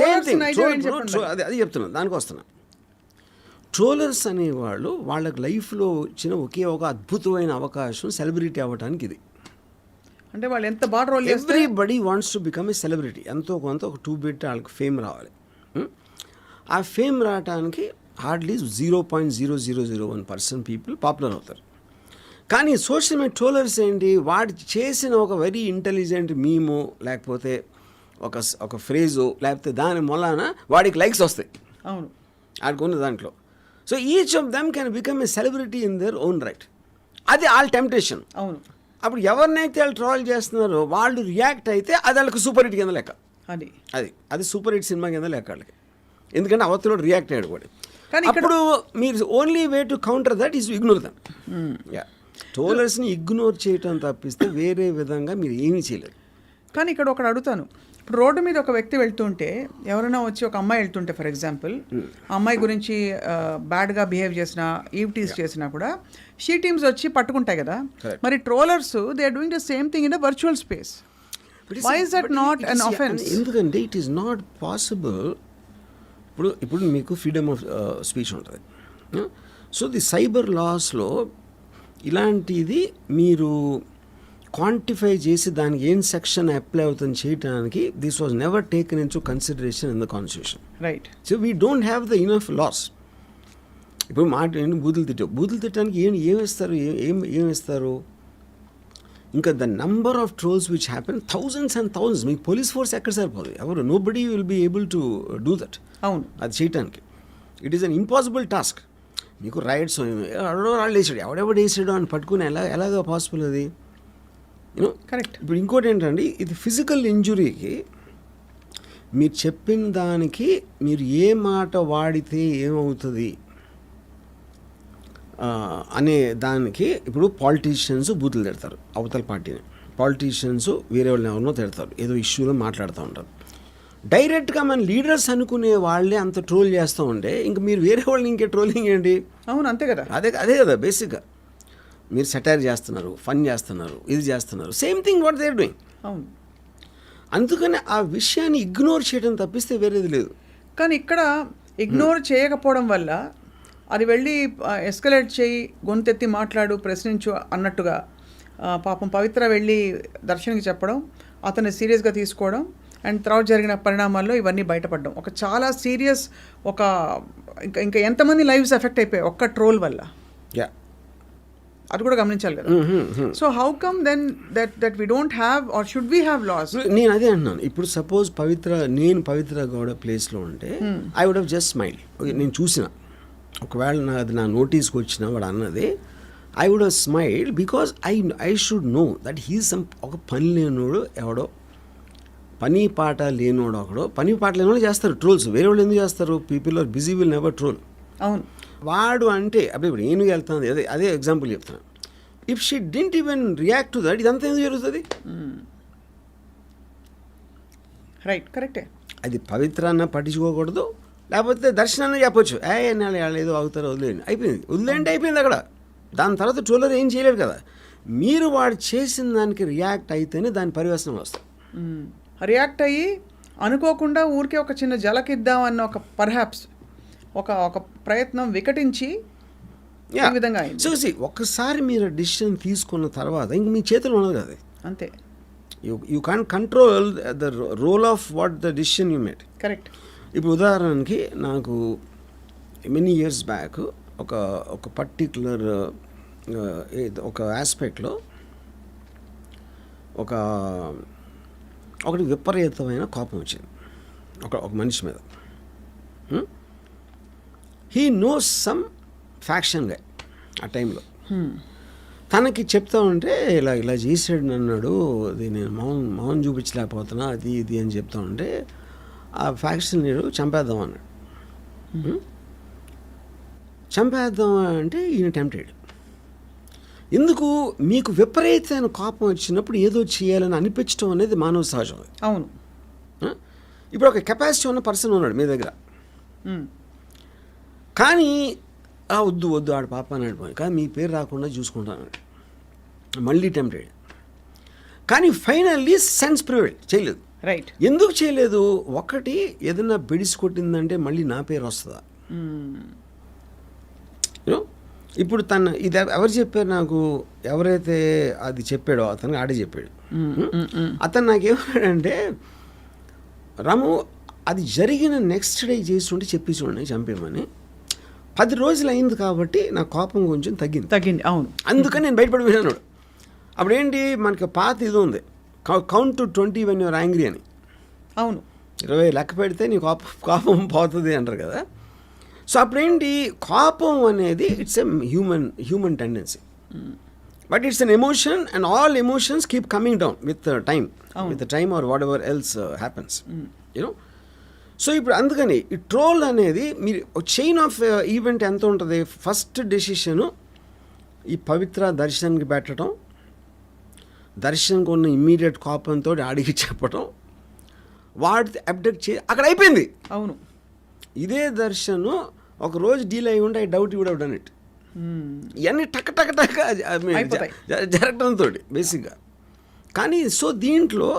Same thing అదే అది చెప్తున్నాను దానికి వస్తున్నా. ట్రోలర్స్ అనేవాళ్ళు వాళ్ళకి లైఫ్లో వచ్చిన ఒకే ఒక అద్భుతమైన అవకాశం సెలబ్రిటీ అవ్వడానికి ఇది. అంటే వాళ్ళు ఎంత బాగా role everybody wants to become a celebrity ఎంతో కొంత ఒక టూ బిట్ వాళ్ళకి ఫేమ్ రావాలి? ఆ ఫేమ్ రావడానికి hardly zero point zero zero zero one percent people popular అవుతారు. కానీ సోషల్ మీడియా ట్రోలర్స్ ఏంటి? వాడు చేసిన ఒక వెరీ ఇంటెలిజెంట్ మీము లేకపోతే ఒక ఒక ఫ్రేజు లేకపోతే దాని మొలాన వాడికి లైక్స్ వస్తాయి. అవును. ఆడుకున్న దాంట్లో. So each of them can become a celebrity in their own right. అది వాళ్ళ టెంప్టేషన్. అవును. అప్పుడు ఎవరినైతే వాళ్ళు ట్రాల్ చేస్తున్నారో వాళ్ళు రియాక్ట్ అయితే అది వాళ్ళకి సూపర్ హిట్ కింద లెక్క. అది. అది. అది సూపర్ హిట్ సినిమా కింద లెక్క వాళ్ళకి. ఎందుకంటే అవతల రియాక్ట్ అయ్యాడు కూడా. కానీ అప్పుడు మీరు only way to counter that is ignore them ya ట్రోలర్స్ని ignore చేయటం తప్పిస్తే వేరే విధంగా మీరు ఏమీ చేయలేరు. కానీ ఇక్కడ ఒకటి అడుగుతాను. ఇప్పుడు రోడ్డు మీద ఒక వ్యక్తి వెళ్తుంటే ఎవరైనా వచ్చి ఒక అమ్మాయి వెళ్తుంటే ఫర్ ఎగ్జాంపుల్ ఆ అమ్మాయి గురించి బ్యాడ్గా బిహేవ్ చేసినా ఈవ్ టీస్ చేసినా కూడా షీ టీమ్స్ వచ్చి పట్టుకుంటాయి కదా. మరి trollers they are doing the same thing in the virtual space why is that not an offence ఎందుకంటే ఇట్ ఈస్ నాట్ పాసిబుల్ ఇప్పుడు ఇప్పుడు మీకు ఫ్రీడమ్ ఆఫ్ స్పీచ్ ఉంటుంది. సో ది సైబర్ లాస్లో ఇలాంటిది మీరు క్వాంటిఫై చేసి దానికి ఏం సెక్షన్ అప్లై అవుతుంది చేయడానికి this was never taken into consideration in the constitution right so we don't have the enough laws ఇప్పుడు మాట ఏంటి? బూతులు తిట్టావు. బూతులు తిట్టడానికి ఏం ఏం ఇస్తారు ఏం ఏం ఏం ఇస్తారు ఇంకా the number of trolls which happen thousands and thousands మీకు పోలీస్ ఫోర్స్ ఎక్కడ సరిపోదు? ఎవరు? Nobody will be able to do that అవును. అది చేయటానికి. It is an impossible task మీకు రైట్స్ ఎవడో వాళ్ళు వేసాడు. ఎవడెవడు వేసాడు అని పట్టుకుని ఎలా ఎలాగ పాసిబుల్ అది? యూనో కరెక్ట్ ఇప్పుడు ఇంకోటి ఏంటండి ఇది ఫిజికల్ ఇంజురీకి మీరు చెప్పిన దానికి మీరు ఏ మాట వాడితే ఏమవుతుంది? అనే దానికి ఇప్పుడు పాలిటీషియన్స్ బూతులు తిడతారు అవతల పార్టీని. పాలిటీషియన్స్ వేరే వాళ్ళని ఎవరినో తిడతారు ఏదో ఇష్యూలో మాట్లాడుతూ ఉంటారు. డైరెక్ట్గా మన లీడర్స్ అనుకునే వాళ్ళే అంత ట్రోల్ చేస్తూ ఉంటే ఇంక మీరు వేరే వాళ్ళని ఇంకే ట్రోలింగ్ ఏంటి? అవును అంతే కదా. అదే అదే కదా బేసిక్గా మీరు సెటైర్ చేస్తున్నారు ఫన్ చేస్తున్నారు ఇది చేస్తున్నారు same thing what they're doing అవును. అందుకని ఆ విషయాన్ని ఇగ్నోర్ చేయడం తప్పిస్తే వేరేది లేదు. కానీ ఇక్కడ ఇగ్నోర్ చేయకపోవడం వల్ల అది వెళ్ళి ఎస్కలేట్ చేయి గొంతెత్తి మాట్లాడు ప్రశ్నించు అన్నట్టుగా పాపం పవిత్ర వెళ్ళి దర్శన్కి చెప్పడం అతన్ని సీరియస్గా తీసుకోవడం అండ్ తర్వాత జరిగిన పరిణామాల్లో ఇవన్నీ బయటపడడం. ఒక చాలా సీరియస్ ఒక ఇంకా ఇంకా ఎంతమంది లైఫ్స్ ఎఫెక్ట్ అయిపోయాయి ఒక్క ట్రోల్ వల్ల. యా అది కూడా గమనించాలి కదా. So how come then that that we don't have or should we have laws నేను అదే అంటున్నాను ఇప్పుడు సపోజ్ పవిత్ర నేను పవిత్ర గౌడ ప్లేస్లో ఉంటే I would have just smile okay నేను చూసిన. ఒకవేళ నా అది నా నోటీస్కి వచ్చిన వాడు అన్నది I would have smile because I I should know that he some ఒక పని లేనోడు ఎవడో పని పాట లేనోడు ఒకడో పని పాట లేనోడు చేస్తారు ట్రోల్స్ వేరే వాళ్ళు ఎందుకు చేస్తారు? People are busy will never troll అవును. వాడు అంటే అప్పుడు ఇప్పుడు నేను వెళ్తాను అదే అదే ఎగ్జాంపుల్ చెప్తాను if she didn't even react to that ఇదంతా ఎందుకు జరుగుతుంది? రైట్ కరెక్టే అది పవిత్ర అన్న పట్టించుకోకూడదు లేకపోతే దర్శనాన్ని చెప్పొచ్చు. ఏ వాళ్ళు ఏదో అవుతారో వదిలేండి అయిపోయింది. వదిలేండి అయిపోయింది అక్కడ. దాని తర్వాత ట్రోలర్ ఏం చేయలేరు కదా. మీరు వాడు చేసిన దానికి రియాక్ట్ అయితేనే దాని పరివేశనం వస్తుంది. రియాక్ట్ అయ్యి అనుకోకుండా ఊరికే ఒక చిన్న జలకిద్దాం అన్న ఒక పర్హాప్స్ ఒక ఒక ప్రయత్నం వికటించి ఈ విధంగా అయింది. సో సి ఒక్కసారి మీరు డిసిషన్ తీసుకున్న తర్వాత ఇంక మీ చేతిలో ఉన్నది కదా అంతే. You you can control the role of what the decision you made correct ఇప్పుడు ఉదాహరణకి నాకు మెనీ ఇయర్స్ బ్యాక్ ఒక ఒక పర్టిక్యులర్ ఒక ఆస్పెక్ట్లో ఒక ఒకటి విపరీతమైన కోపం వచ్చింది. ఒక ఒక మనిషి మీద. హీ నోస్ సమ్ ఫ్యాక్షన్గా ఆ టైంలో తనకి చెప్తా ఉంటే ఇలా ఇలా చేసాడు అన్నాడు అది నేను మౌన్ మౌన్ చూపించలేకపోతున్నా అది ఇది అని చెప్తా ఉంటే ఆ ఫ్యాక్షన్ లీడర్ చంపేద్దాం అన్నాడు. హ్మ్? చంపేద్దాం అంటే ఈయన టెంప్టెడ్ ఎందుకు? మీకు విపరీతమైన కోపం వచ్చినప్పుడు ఏదో చేయాలని అనిపించడం అనేది మానవ సహజం. అవును? ఇప్పుడు ఒక కెపాసిటీ ఉన్న పర్సన్ ఉన్నాడు మీ దగ్గర. మ్మ్. కానీ ఆ వద్దు వద్దు ఆడ పాప అన్నాడు పోయి కానీ మీ పేరు రాకుండా చూసుకుంటాను మళ్ళీ టెంప్టెడ్. కానీ ఫైనల్లీ సెన్స్ ప్రివేల్ చేయలేదు. రైట్. ఎందుకు చేయలేదు? ఒకటి ఏదైనా బెడిసి కొట్టిందంటే మళ్ళీ నా పేరు వస్తుందా? ఇప్పుడు తన ఇది ఎవ- ఎవరు చెప్పారు నాకు? ఎవరైతే అది చెప్పాడో అతను ఆడే చెప్పాడు. అతను నాకేమన్నాడంటే రాము అది జరిగిన నెక్స్ట్ డే చేస్తుంటే చెప్పి చూడండి చంపేమని పది రోజులు అయింది కాబట్టి నా కోపం కొంచెం తగ్గింది. తగ్గింది అవును. అందుకని నేను బయటపడిపోయినాడు అప్పుడు ఏంటి మనకి పాత ఇది ఉంది. Count to twenty when your angry అని. అవును. ఇరవై లెక్క పెడితే నీ కోపం కోపం పోతుంది అంటారు కదా. సో అప్పుడేంటి కోపం అనేది it's a human human tendency but it's an emotion and all emotions keep coming down with time with time or whatever else happens you know so ఇప్పుడు అందుకని ఈ ట్రోల్ అనేది మీరు చైన్ ఆఫ్ ఈవెంట్ ఎంత ఉంటుంది? ఫస్ట్ డెసిషను ఈ పవిత్ర దర్శనానికి పెట్టడం దర్శనంకి ఉన్న ఇమ్మీడియట్ కోపంతో ఆడికి చెప్పడం వాడి అప్డేట్ చే అక్కడ అయిపోయింది. అవును. ఇదే దర్శనం ఒక రోజు డీల్ అయి ఉంటే I doubt would done it ఇవన్నీ టక్ టక్ టక్. జరగడంతో బేసిక్గా కానీ సో దీంట్లో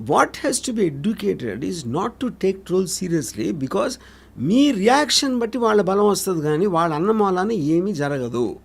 what has to be educated is not to take troll seriously because me reaction బట్టి వాళ్ళ బలం వస్తుంది కానీ వాళ్ళ అన్నమాలని ఏమీ జరగదు.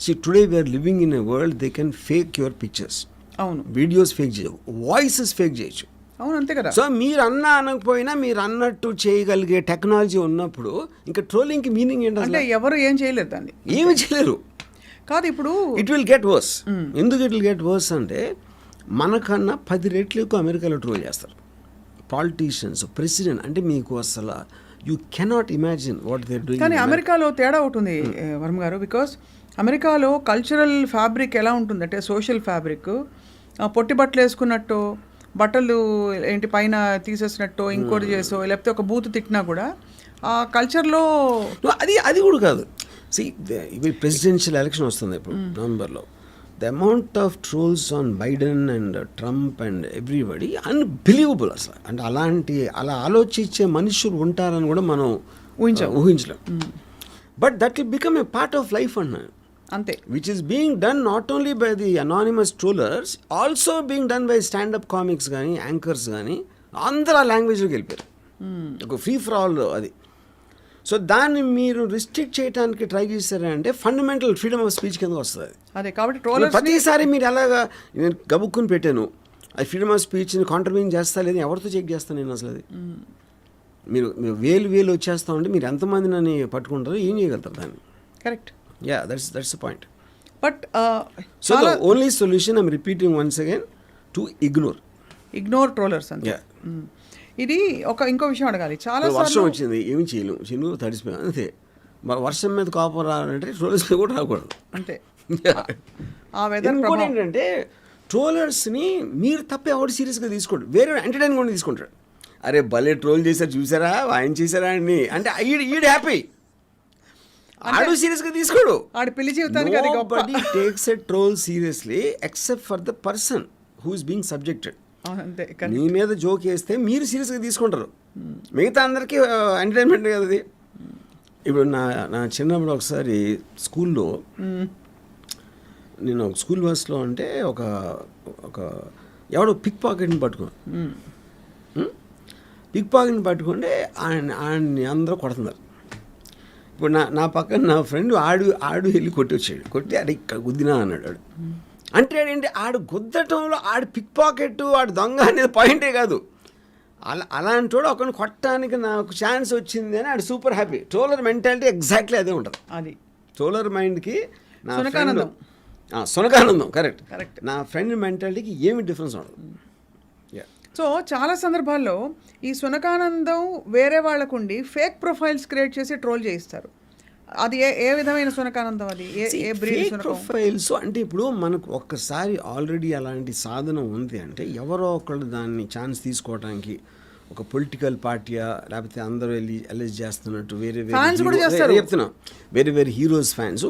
See today we are living in a world they can fake your pictures అవును. వీడియోస్ ఫేక్ చేయవు. వాయిసెస్ ఫేక్ చేయొచ్చు. అవును అంతే కదా. సో మీరు అన్నా అనకపోయినా మీరు అన్నట్టు చేయగలిగే టెక్నాలజీ ఉన్నప్పుడు ఇంకా ట్రోలింగ్కి మీనింగ్ ఏంటి అంటే అసలు? ఎవరు ఏం చేయలేరు దాన్ని. ఏమి చేయలేరు. కాదు ఇప్పుడు ఇట్ విల్ గెట్ వర్స్ ఎందుకు ఇట్ విల్ గెట్ వర్స్ అంటే మనకన్నా పది రెట్లు ఎక్కువ అమెరికాలో ట్రోల్ చేస్తారు. పాలిటీషియన్స్ ప్రెసిడెంట్ అంటే మీకు అసలు you cannot imagine what they're doing కానీ అమెరికాలో తేడా ఉంటుంది ఏ, వర్మ గారు బికాస్ అమెరికాలో కల్చరల్ ఫ్యాబ్రిక్ ఎలా ఉంటుందంటే సోషల్ ఫ్యాబ్రిక్ పొట్టి బట్టలు వేసుకున్నట్టు బట్టలు ఏంటి పైన తీసేసినట్టు ఇంకోటి చేసో లేకపోతే ఒక బూత్ తిట్టినా కూడా ఆ కల్చర్లో అది అది కూడా కాదు. సి ప్రెసిడెన్షియల్ ఎలక్షన్ వస్తుంది ఇప్పుడు నవంబర్లో the amount of trolls on Biden and Trump and everybody unbelievable అసలు. అంటే అలాంటి అలా ఆలోచించే మనుషులు ఉంటారని కూడా మనం ఊహించాం. ఊహించలేం. But that will become a part of life అన్నాను అంతే. Which is being done not only by the anonymous trollers, also being done by stand-up comics కానీ యాంకర్స్ కానీ అందరూ ఆ లాంగ్వేజ్లోకి వెళ్ళిపోయారు. ఒక ఫ్రీ ఫర్ ఆల్ అది. సో దాన్ని మీరు రిస్ట్రిక్ట్ చేయడానికి ట్రై చేశారంటే ఫండమెంటల్ ఫ్రీడమ్ ఆఫ్ స్పీచ్ కింద వస్తుంది. అది కాబట్టి ట్రోలర్స్ ప్రతిసారి మీరు ఎలాగా నేను గబుక్కుని పెట్టాను అది ఫ్రీడమ్ ఆఫ్ స్పీచ్ని కాంట్రిబ్యూట్ చేస్తా లేదు ఎవరితో చెక్ చేస్తాను నేను అసలు అది? మీరు మీరు వేలు వేలు వచ్చేస్తా ఉంటే మీరు ఎంతమంది నన్ను పట్టుకుంటారో ఏం చేయగలుగుతారు దాన్ని? Correct ya that's that's the point but the only solution I'm repeating once again to ignore. Ignore trollers అంతే. మ్మ్. ఇది ఒక ఇంకో విషయం అడగాలి. చాలా వర్షం వచ్చింది ఏమి చేయలేము చిన్ను తడిసిపోయాం అంతే. మరి వర్షం మీద కోపం రావాలంటే ట్రోలర్స్ మీద కూడా రాకూడదు. అంతే. ఆ వెదర్ ఇంకోటి ఏంటంటే ట్రోలర్స్ని మీరు తప్ప ఎవరు సీరియస్గా తీసుకోండి వేరే ఎంటర్టైన్ కూడా తీసుకుంటాడు. అరే భలే ట్రోల్ చేశారు చూసారా? ఆయన చేశారా అని. అంటే ఈడు ఈడు హ్యాపీ. ఆడు సీరియస్గా తీసుకోడు. ఆడి పెళ్ళి జీవితానికి గొప్ప. Nobody takes a troll seriously except for the person who మీ మీద జోక్ వేస్తే మీరు సీరియస్గా తీసుకుంటారు. మిగతా అందరికీ ఎంటర్టైన్మెంట్ కదా అది. ఇప్పుడు నా నా చిన్నప్పుడు ఒకసారి స్కూల్లో నేను ఒక స్కూల్ బస్లో అంటే ఒక ఒక ఎవడో పిక్ పాకెట్ని పట్టుకున్నాను పిక్ పాకెట్ని పట్టుకుంటే ఆయన ఆయన్ని అందరూ కొడుతున్నారు. ఇప్పుడు నా నా పక్కన నా ఫ్రెండ్ ఆడు ఆడు వెళ్ళి కొట్టి వచ్చాడు కొట్టి ఆడు ఇక్కడ గుద్దినా అన్నాడు అంటే ఏంటి ఆడు గుద్దటంలో ఆడు పిక్ పాకెట్ ఆడు దొంగ అనేది పాయింటే కాదు. అలా అలాంటి వాడు ఒకరిని కొట్టడానికి నాకు ఛాన్స్ వచ్చింది అని ఆడు super happy troller mentality exactly అదే ఉంటుంది. అది. ట్రోలర్ మైండ్కి నా సునకానందం. ఫ్రెండ్ ఆ, సునకానందం కరెక్ట్ Correct. నా ఫ్రెండ్ మెంటాలిటీకి ఏమి డిఫరెన్స్ ఉండదు. సో చాలా సందర్భాల్లో ఈ సునకానందం వేరే వాళ్ళకుండి ఫేక్ ప్రొఫైల్స్ క్రియేట్ చేసి ట్రోల్ చేయిస్తారు. అది ఏ ఏ విధమైన సునకానందం అది? ఏ బ్రీడ్ ప్రొఫైల్స్ అంటే ఇప్పుడు మనకు ఒక్కసారి ఆల్రెడీ అలాంటి సాధన ఉంది అంటే ఎవరో ఒకళ్ళు దాన్ని ఛాన్స్ తీసుకోవడానికి ఒక పొలిటికల్ పార్టీయా లేకపోతే అందరూ వెళ్ళి అలెజ్ చేస్తున్నట్టు వేరే వేరే. అదే చెప్తున్నా. వేరే వేరే హీరోస్ ఫ్యాన్స్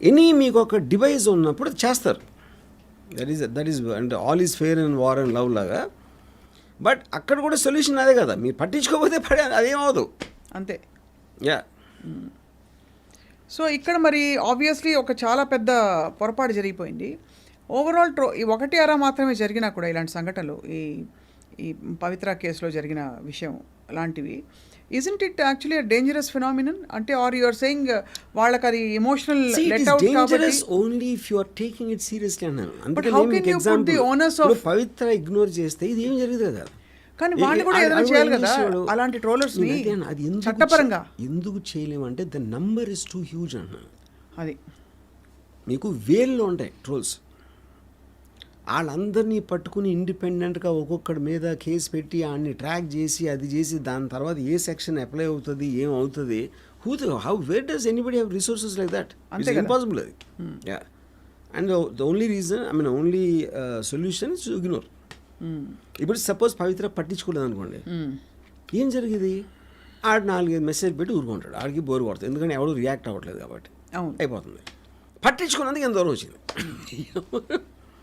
ఎనీ మీకు ఒక డివైస్ ఉన్నప్పుడు అది చేస్తారు. దట్ ఈస్ దట్ ఈస్ అంటే all is fair and war and love లాగా. బట్ అక్కడ కూడా సొల్యూషన్ అదే కదా. మీరు పట్టించుకోకపోతే పడే అదేమవదు అంతే. యా సో ఇక్కడ మరి ఆబ్వియస్లీ ఒక చాలా పెద్ద పొరపాటు జరిగిపోయింది. ఓవరాల్ ట్రో ఈ ఒకటి అరా మాత్రమే జరిగినా కూడా ఇలాంటి సంఘటనలు ఈ ఈ పవిత్ర కేసులో జరిగిన విషయం లాంటివి isn't it actually dangerous phenomenon అంటే ఆర్ యువర్ సెయింగ్ వాళ్ళకి అది ఎమోషనల్ లెట్ అవుట్ అన్నాను. నేను ఇప్పుడు of- పవిత్ర ఇగ్నోర్ చేస్తే ఇది ఏం జరిగింది కదా కానీ వాళ్ళు కూడా ఏదైనా చేయాలి కదా? అలాంటి ట్రోలర్స్ అదే అన్నా, చట్టపరంగా. ఎందుకు చేయలేమంటే the number is too huge అన్నాను అది. మీకు వేల్లో ఉంటాయి ట్రోల్స్ వాళ్ళందరినీ పట్టుకుని ఇండిపెండెంట్గా ఒక్కొక్కడి మీద కేసు పెట్టి ఆయన్ని ట్రాక్ చేసి అది చేసి దాని తర్వాత ఏ సెక్షన్ అప్లై అవుతుంది ఏం అవుతుంది? Who how where does anybody have resources like that అంతే కదా. ఇంపాసిబుల్ అది. Ya and the only reason I mean only solution is ignore ఇప్పుడు సపోజ్ పవిత్ర పట్టించుకోలేదు అనుకోండి. ఏం జరిగేది? ఆడు నాలుగైదు మెసేజ్ పెట్టి ఊరుకుంటాడు. ఆడికి బోర్ కొడుతుంది ఎందుకంటే ఎవడు రియాక్ట్ అవ్వట్లేదు కాబట్టి. అయిపోతుంది. పట్టించుకున్నందుకు ఎంత దూరం వచ్చింది?